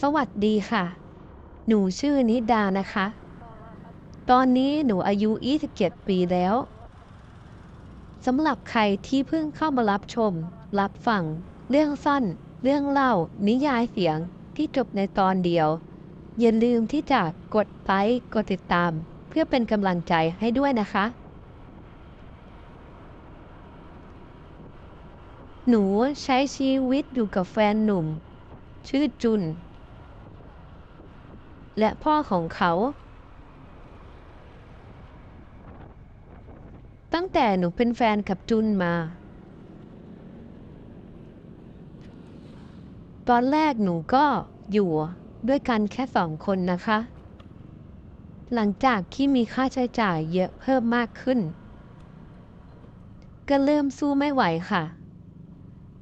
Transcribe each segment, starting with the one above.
สวัสดีค่ะ หนูชื่อนิดานะคะ ตอนนี้หนูอายุ 27 ปีแล้ว สำหรับใครที่เพิ่งเข้ามารับชม รับฟัง เรื่องสั้น เรื่องเล่า นิยายเสียงที่จบในตอนเดียว อย่าลืมที่จะกดไลค์ กดติดตาม เพื่อเป็นกำลังใจให้ด้วยนะคะ หนูใช้ชีวิตอยู่กับแฟนหนุ่ม ชื่อจุน และพ่อของเขา ตั้งแต่หนูเป็นแฟนกับจุนมา ตอนแรกหนูก็อยู่ด้วยกันแค่สองคนนะคะ หลังจากที่มีค่าใช้จ่ายเยอะเพิ่มมากขึ้น ก็เริ่มสู้ไม่ไหวค่ะ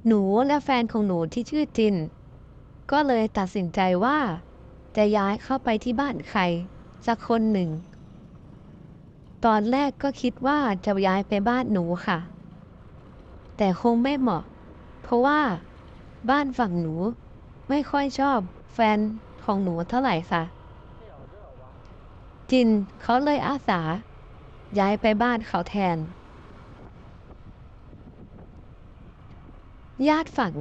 หนูและแฟนของหนูที่ชื่อจิน ก็เลยตัดสินใจว่า จะย้ายเข้าไปที่บ้านใคร สักคนหนึ่ง ตอนแรกก็คิดว่าจะย้ายไปบ้านหนูค่ะ แต่คงไม่เหมาะ เพราะว่า บ้านฝั่งหนูไม่ค่อยชอบแฟนของหนูเท่าไหร่ค่ะ จินเขาเลยอาสา ย้ายไปบ้านเขาแทน ญาติฝั่ง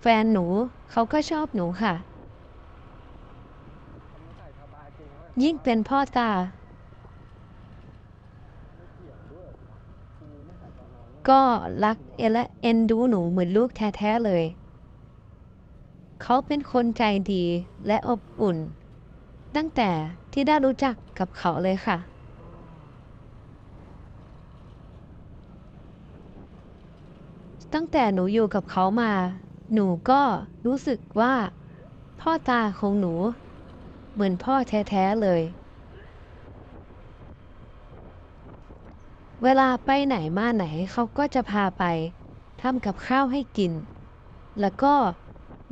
แฟนหนูเขาก็ชอบหนูค่ะ ยิ่งเป็นพ่อตา ก็รักเอและเอ็นดูหนูเหมือนลูกแท้ๆเลย เขาเป็นคนใจดีและอบอุ่น ตั้งแต่ที่ได้รู้จักกับเขาเลยค่ะตั้งแต่หนูอยู่กับเขามา หนูก็รู้สึกว่า พ่อตาของหนู เหมือนพ่อแท้ๆเลย เวลาไปไหนมาไหนเขาก็จะพาไปทำกับข้าวให้กิน แล้วก็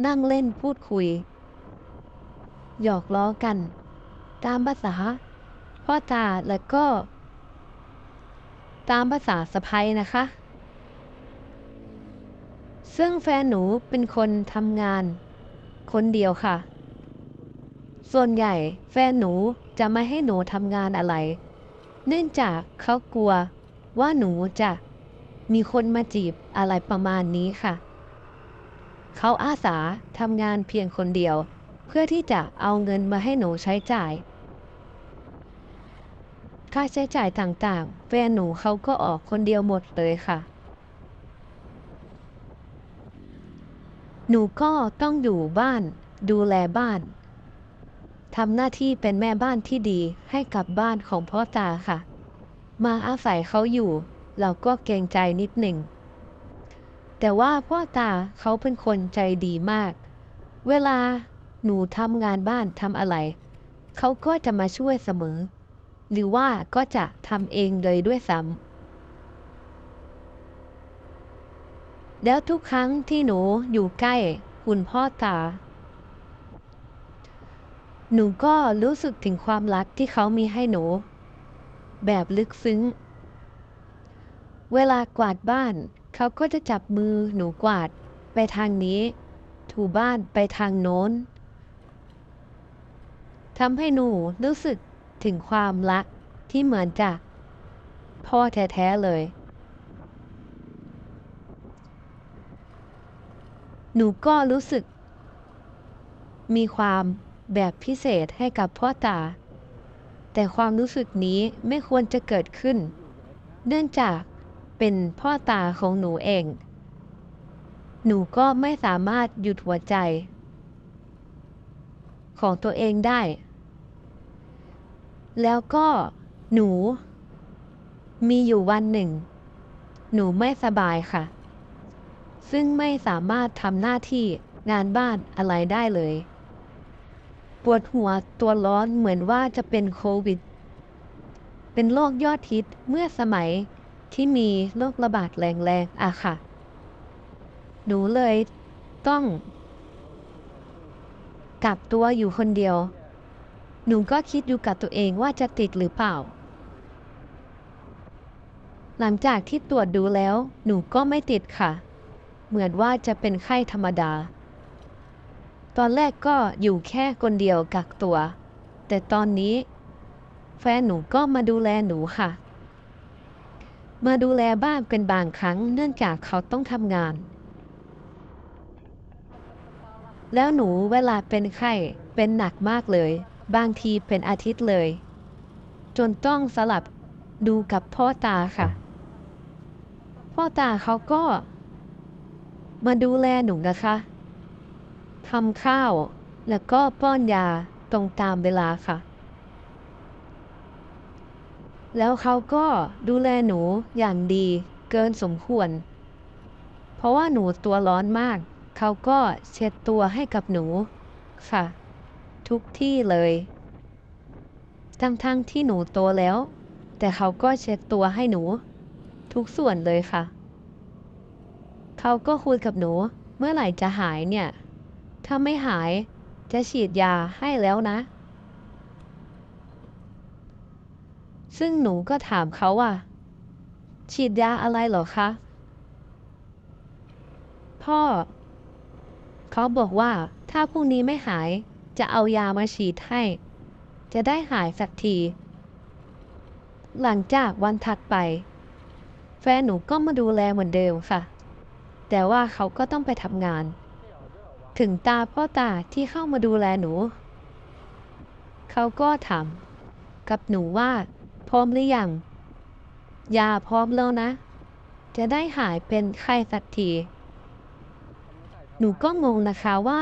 นั่งเล่นพูดคุย หยอกล้อกัน ตามภาษา พ่อตาแล้วก็ ตามภาษาสะพ้ยนะคะ ซึ่งแฟนหนูเป็นคนทำงาน คนเดียวค่ะ ส่วนใหญ่แฟนหนูจะไม่ให้หนูทำงานอะไร เนื่องจากเขากลัวว่าหนูจะมีคนมาจีบอะไรประมาณนี้ค่ะ เขาอาสาทำงานเพียงคนเดียว เพื่อที่จะเอาเงินมาให้หนูใช้จ่าย ค่าใช้จ่ายต่างๆ แฟนหนูเขาก็ออกคนเดียวหมดเลยค่ะ หนูก็ต้องอยู่บ้านดูแลบ้าน ทำหน้าที่เป็นแม่บ้านที่ดีให้กับบ้านของพ่อตาค่ะ มาอาศัยเขาอยู่ เราก็เกรงใจนิดหนึ่ง แต่ว่าพ่อตาเขาเป็นคนใจดีมาก เวลาหนูทำงานบ้านทำอะไร เขาก็จะมาช่วยเสมอ หรือว่าก็จะทำเองเลยด้วยซ้ำแล้วทุกครั้งที่หนูอยู่ใกล้ คุณพ่อตา หนูก็รู้สึกถึงความรักที่เขามีให้หนู แบบลึกซึ้ง เวลากวาดบ้าน เขาก็จะจับมือหนูกวาดไปทางนี้ ถูบ้านไปทางโน้นทำให้หนูรู้สึกถึงความรักที่เหมือนจากพ่อแท้ๆเลย หนูก็รู้สึกมีความ แบบพิเศษให้กับพ่อตา แต่ความรู้สึกนี้ไม่ควรจะเกิดขึ้น เนื่องจากเป็นพ่อตาของหนูเอง หนูก็ไม่สามารถหยุดหัวใจ ของตัวเองได้ แล้วก็หนู มีอยู่วันหนึ่ง หนูไม่สบายค่ะ ซึ่งไม่สามารถทำหน้าที่งานบ้านอะไรได้เลย ปวดหัวตัวร้อนเหมือนว่าจะเป็นโควิด เป็นโรคยอดฮิตเมื่อสมัยที่มีโรคระบาดแรงๆอะค่ะ หนูเลยต้องกักตัวอยู่คนเดียว หนูก็คิดอยู่กับตัวเองว่าจะติดหรือเปล่า หลังจากที่ตรวจดูแล้ว หนูก็ไม่ติดค่ะ เหมือนว่าจะเป็นไข้ธรรมดา ตอนแรกก็อยู่แค่คนเดียวกักตัว แต่ตอนนี้ แฟนหนูก็มาดูแลหนูค่ะ มาดูแลบ้านเป็นบางครั้งเนื่องจากเขาต้องทำงาน แล้วหนูเวลาเป็นไข้เป็นหนักมากเลย บางทีเป็นอาทิตย์เลย จนต้องสลับดูกับพ่อตาค่ะ พ่อตาเขาก็ มาดูแลหนูนะคะ ทำข้าว แล้วก็ป้อนยาตรงตามเวลาค่ะ แล้วเขาก็ดูแลหนูอย่างดีเกินสมควร เพราะว่าหนูตัวร้อนมาก เขาก็เช็ดตัวให้กับหนูค่ะ ทุกที่เลย ทั้งๆที่หนูโตแล้ว แต่เขาก็เช็ดตัวให้หนู ทุกส่วนเลยค่ะ เขาก็คุยกับหนูเมื่อไหร่จะหายเนี่ย ถ้าไม่หายจะฉีดยาให้แล้วนะ ซึ่งหนูก็ถามเขาว่า ฉีดยาอะไรหรอคะ พ่อ เขาบอกว่าถ้าพรุ่งนี้ไม่หายจะเอายามาฉีดให้ จะได้หายสักที หลังจากวันถัดไป แฟนหนูก็มาดูแลเหมือนเดิมค่ะ แต่ว่าเขาก็ต้องไปทำงาน ถึงตาพ่อตาที่เข้ามาดูแลหนู เขาก็ถามกับหนูว่า พร้อมหรือยังยาพร้อมแล้วนะ จะได้หายเป็นไข้สักที หนูก็งงนะคะว่า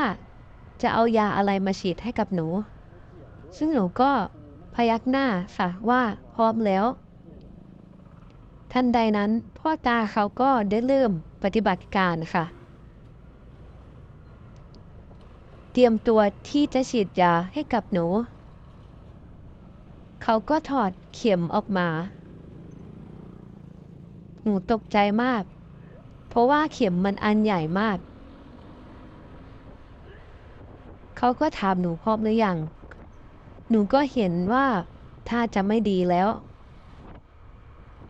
จะเอายาอะไรมาฉีดให้กับหนู ซึ่งหนูก็พยักหน้าค่ะว่าพร้อมแล้วทันใดนั้นพ่อตาเขาก็ได้เริ่มปฏิบัติการค่ะ เต รียมตัวที่จะฉีดยาให้กับหนู เขาก็ถอดเข็มออกมา หนูตกใจมาก เพราะว่าเข็มมันอันใหญ่มาก เขาก็ถามหนูพร้อมหรือยัง หนูก็เห็นว่าถ้าจะไม่ดีแล้ว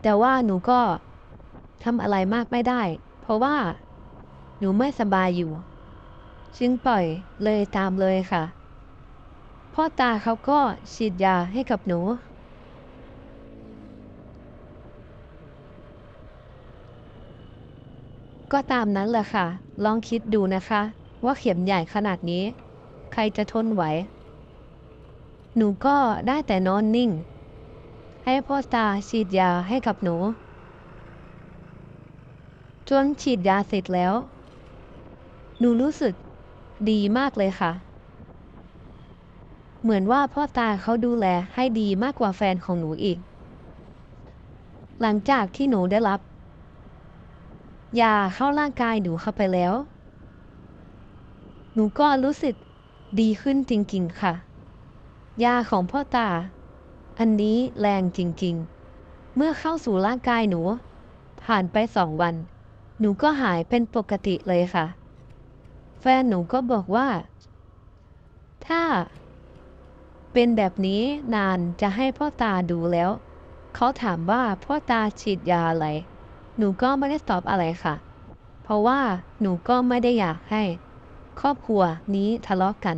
แต่ว่าหนูก็ทำอะไรมากไม่ได้ เพราะว่าหนูไม่สบายอยู่ จึงปล่อยเลยตามเลยค่ะ พ่อตาเขาก็ฉีดยาให้กับหนู ก็ตามนั้นแหละค่ะ ลองคิดดูนะคะ ว่าเข็มใหญ่ขนาดนี้ ใครจะทนไหว หนูก็ได้แต่นอนนิ่ง ให้พ่อตาฉีดยาให้กับหนูจนฉีดยาเสร็จแล้ว หนูรู้สึก ดีมากเลยค่ะ เหมือนว่าพ่อตาเขาดูแลให้ดีมากกว่าแฟนของหนูอีก หลังจากที่หนูได้รับ ยาเข้าร่างกายหนูเข้าไปแล้ว หนูก็รู้สึกดีขึ้นจริงๆค่ะ ยาของพ่อตา อันนี้แรงจริงๆ เมื่อเข้าสู่ร่างกายหนู ผ่านไปสองวัน หนูก็หายเป็นปกติเลยค่ะ แฟนหนูก็บอกว่า ถ้าเป็นแบบนี้นานจะให้พ่อตาดูแล้ว เขาถามว่าพ่อตาฉีดยาอะไร หนูก็ไม่ได้ตอบอะไรค่ะ เพราะว่าหนูก็ไม่ได้อยากให้ ครอบครัวนี้ทะเลาะกัน